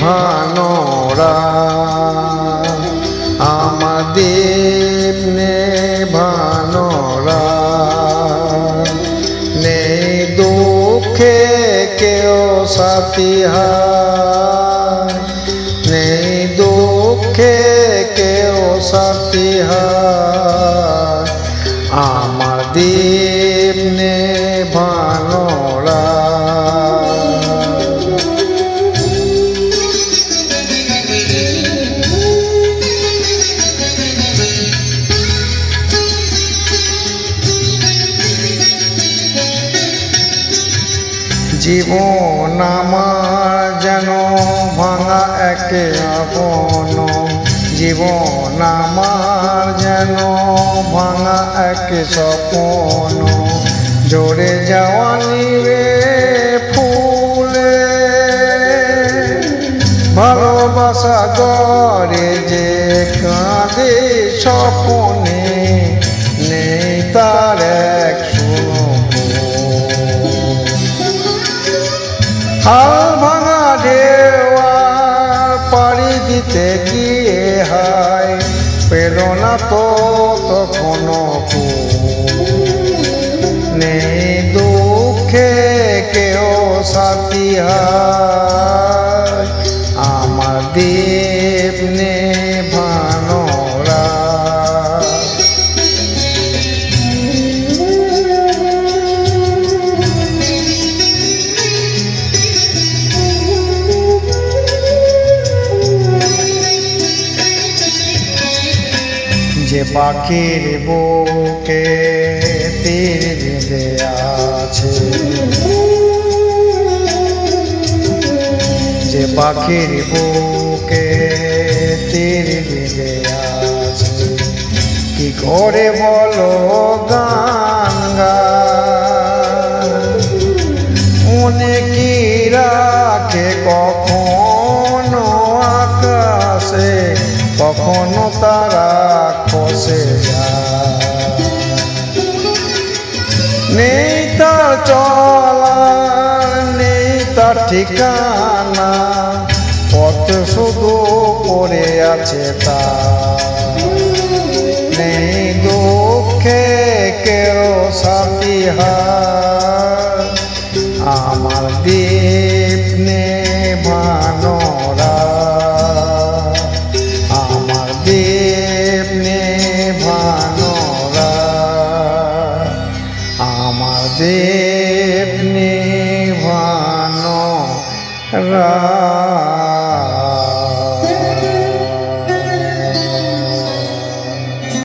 ভানোরা আমাদের নে ভানোরা নেই দুঃখে কেউ সাথী হায় নেই দুঃখে কেউ সাথী হায় আমার দীপ নে জীবন আমার যেন ভাঙা একে আপন। জীবন আমার যেন ভাঙা একে স্বপন। জোরে যাওয়া নিবে ফুলে। ভালোবাসা গড়ে যে কাঁদে স্বপনে, নেই তার হাল ভাঙা ঢেওয়া পাড়ি দিতে গিয়ে হায়। না তো তখন নেই দুঃখে কেউ সাথী হায়। আমার দেব নে পাখির বুকে তীর বেঁধে আছে। যে পাখির বুকে তীর বেঁধে আছে। কি করে বলো গান মনে কি রাখে কখনো আকাশে? কখনো তারা যায় নেই তার ঠিকানা, পথ শুধু পড়ে আছে তার নেই দুঃখে কেউ সাথী আমার দীপ নে ভানোরা আমার দীপ নে ভানোরা